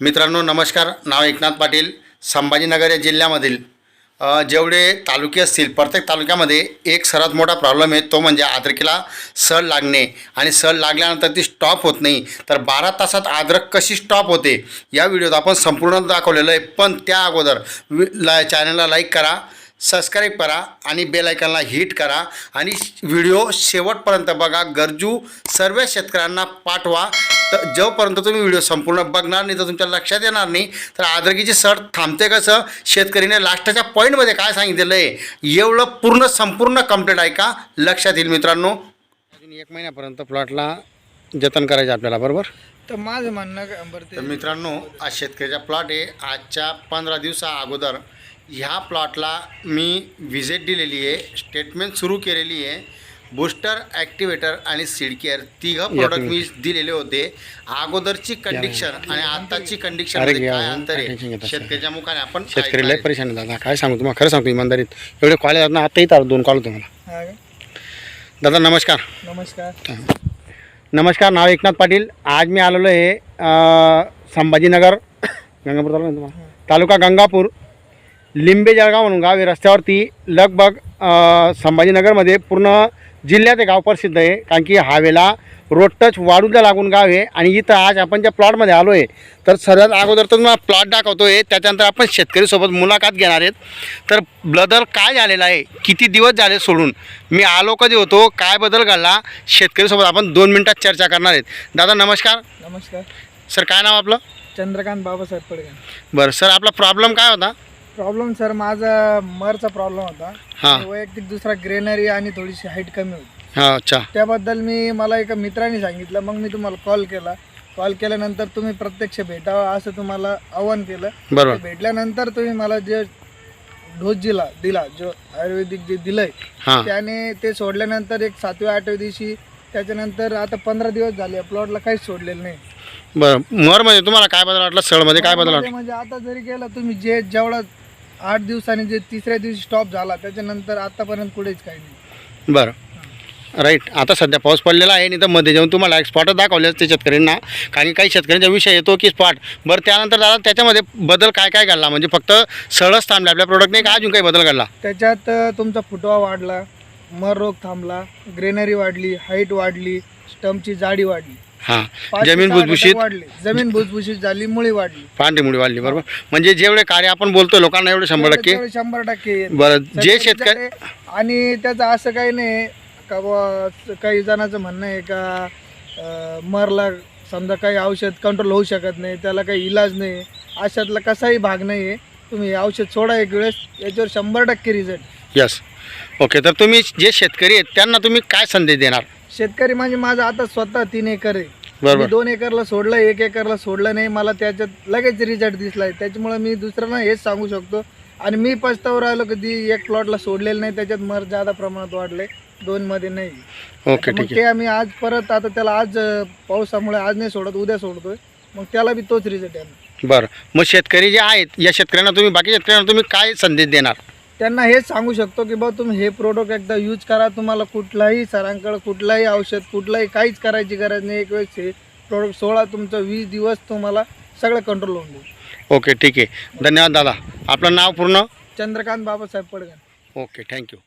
मित्रांनो नमस्कार. नाव एकनाथ पाटील संभाजीनगर या जिल्ह्यामधील. जेवढे तालुके असतील प्रत्येक तालुक्यामध्ये एक सर्वात मोठा प्रॉब्लेम आहे तो म्हणजे आद्रकीला सळ लागणे. आणि सळ लागल्यानंतर ती स्टॉप होत नाही. तर बारा तासात आद्रक कशी स्टॉप होते या व्हिडिओत आपण संपूर्ण दाखवलेलं आहे. पण त्या अगोदर वि ला चॅनलला लाईक करा सबस्क्राईब करा आणि बेलायकनला हिट करा. आणि व्हिडिओ शेवटपर्यंत बघा गरजू सर्व शेतकऱ्यांना पाठवा. तर जोपर्यंत तुम्ही व्हिडिओ संपूर्ण बघणार नाही तर तुमच्या लक्षात येणार नाही तर आदरकीची सर थांबते कसं शेतकरीने लास्टच्या पॉईंटमध्ये काय सांगितलेलं आहे? एवढं पूर्ण संपूर्ण कंप्लीट आहे का? लक्षात येईल मित्रांनो. अजून एक महिन्यापर्यंत प्लॉटला जतन करायचं आपल्याला बरोबर? तर माझं म्हणणं काय- बरं तर मित्रांनो आज शेतकऱ्याचा प्लॉट आहे. आजच्या पंधरा दिवसा अगोदर ह्या प्लॉटला मी व्हिजिट दिलेली आहे स्टेटमेंट सुरू केलेली आहे. बूस्टर ॲक्टिवेटर आणि सीडकेअर तिघं प्रोडक्ट मी दिलेले होते. अगोदरची कंडिशन आणि आताची कंडिशनमध्ये काय हो. अंतर आहे. शेतकऱ्याच्या मुखाने आपण शेतकरी लय परेशान दादा. काय सांगू तुम्हाला? खरं सांगतो इमानदारीत. एवढे कॉलेज आहेत ना आता येतात. दोन कॉल तुम्हाला? दादा नमस्कार. नमस्कार. नमस्कार नाव एकनाथ पाटील. आज मी आलेलो आहे संभाजीनगर गंगापूर तालुका तुम्हाला तालुका गंगापूर. लिंबे जळगाव म्हणून गाव आहे. रस्त्यावरती लगभग अं, संभाजीनगरमध्ये पूर्ण जिल्ह्यात हे गाव प्रसिद्ध आहे. कारण की हावेला रोड टच वाढूला लागून गाव आहे. आणि इथं आज आपण ज्या प्लॉटमध्ये आलो आहे तर सर्वात अगोदर तर तुम्हाला प्लॉट दाखवतो आहे त्याच्यानंतर आपण शेतकरीसोबत मुलाखत घेणार आहेत. तर बदल काय झालेला आहे? किती दिवस झाले सोडून? मी आलो कधी होतो? काय बदल घडला? शेतकरीसोबत आपण दोन मिनटात चर्चा करणार आहेत. दादा नमस्कार. नमस्कार. सर काय नाव आपलं? चंद्रकांत बाबासाहेब पडगे बरं सर आपला प्रॉब्लेम काय होता? प्रॉब्लेम सर माझा मरचा प्रॉब्लेम होता. हां. वैयक्तिक दुसरा ग्रेनरी आणि थोडीशी हाईट कमी होती. हां अच्छा. त्याबद्दल मी मला एका मित्राने सांगितलं. मग मी तुम्हाला कॉल केला. कॉल केल्यानंतर तुम्ही प्रत्यक्ष भेटावं असं तुम्हाला आव्हान केलं. बरोबर. ते भेटल्यानंतर तुम्ही मला जे डोस दिला दिला जो आयुर्वेदिक जे दिलंय हां. त्याने ते सोडल्यानंतर एक सातव्या आठव्या दिवशी त्याच्यानंतर आता पंधरा दिवस झाले. प्लॉटला काहीच सोडलेलं नाही. बरं. मरमध्ये तुम्हाला काय बदल वाटला? सळमध्ये काय बदल वाटला? म्हणजे आता जरी गेला तुम्ही जे जेवढा आठ दिवसांनी जे तिसऱ्या दिवशी स्टॉप झाला त्याच्यानंतर आतापर्यंत कुठेच काही नाही. बरं. राईट आता सध्या पाऊस पडलेला आहे नाही तर मध्ये जाऊन तुम्हाला एक स्पॉट दाखवले असते शेतकऱ्यांना. कारण की काही शेतकऱ्यांचा विषय येतो की स्पॉट बरं त्यानंतर दादा त्याच्यामध्ये बदल काय काय घडला? म्हणजे फक्त सळच थांबले आपल्या प्रोडक्टने का अजून काही बदल घडला? त्याच्यात अ, तुमचा फुटवा वाढला मर रोग थांबला ग्रेनरी वाढली हाईट वाढली स्टमची जाडी वाढली. हां. जमीन सहा घटक भुसभुशीत वाढले. जमीन भुसभुशीत झाली मुळी वाढली. पांढरी मुळी वाढली बरोबर. म्हणजे जेवढे कार्य आपण बोलतो लोकांना एवढे शंभर टक्के तेवढे शंभर टक्के. बरं जे शेतकरी आणि त्याचं असं काही नाही का बुवा काही जणांचं म्हणणं आहे का अं, मरला समजा काही औषध कंट्रोल होऊ शकत नाही त्याला काही इलाज नाही अशातला कसाही भाग नाही आहे तुम्ही हे औषध सोडा एक वेळेस याच्यावर शंभर टक्के रिझल्ट यस ओके तर तुम्ही जे शेतकरी आहेत त्यांना तुम्ही काय संदेश देणार? शेतकरी म्हणजे माझं आता स्वतः तीन एकर आहे. बरोबर. मी दोन एकरला सोडलं एक एकरला सोडलं नाही मला त्याच्यात लगेच रिझल्ट दिसलाय. त्याच्यामुळे मी दुसऱ्यांना हेच सांगू शकतो. आणि मी पस्तावर राहिलो कधी एक प्लॉटला सोडलेलं नाही त्याच्यात मर जादा प्रमाणात वाढले दोन मध्ये नाही. ओके मग ठीक ते आम्ही आज परत आता त्याला आज अं, पावसामुळे आज नाही सोडत उद्या सोडतोय. मग त्याला बी तोच रिझल्ट आहे आहे बरं. मग शेतकरी जे आहेत या शेतकऱ्यांना तुम्ही बाकी शेतकऱ्यांना तुम्ही काय संदेश देणार? त्यांना हेच सांगू शकतो की बा तुम्ही हे प्रोडक्ट एकदा यूज करा तुम्हाला कुठलाही सरांकडे कुठलाही औषध कुठलाही काहीच करायची गरज नाही. एक वेळेस हे प्रोडक्ट सोळा तुमचं वीस दिवस तुम्हाला सगळं कंट्रोल होऊन जाईल. ओके ठीक आहे. धन्यवाद दादा. आपलं नाव पूर्ण? Chandrakant Babasaheb Padgan okay thank you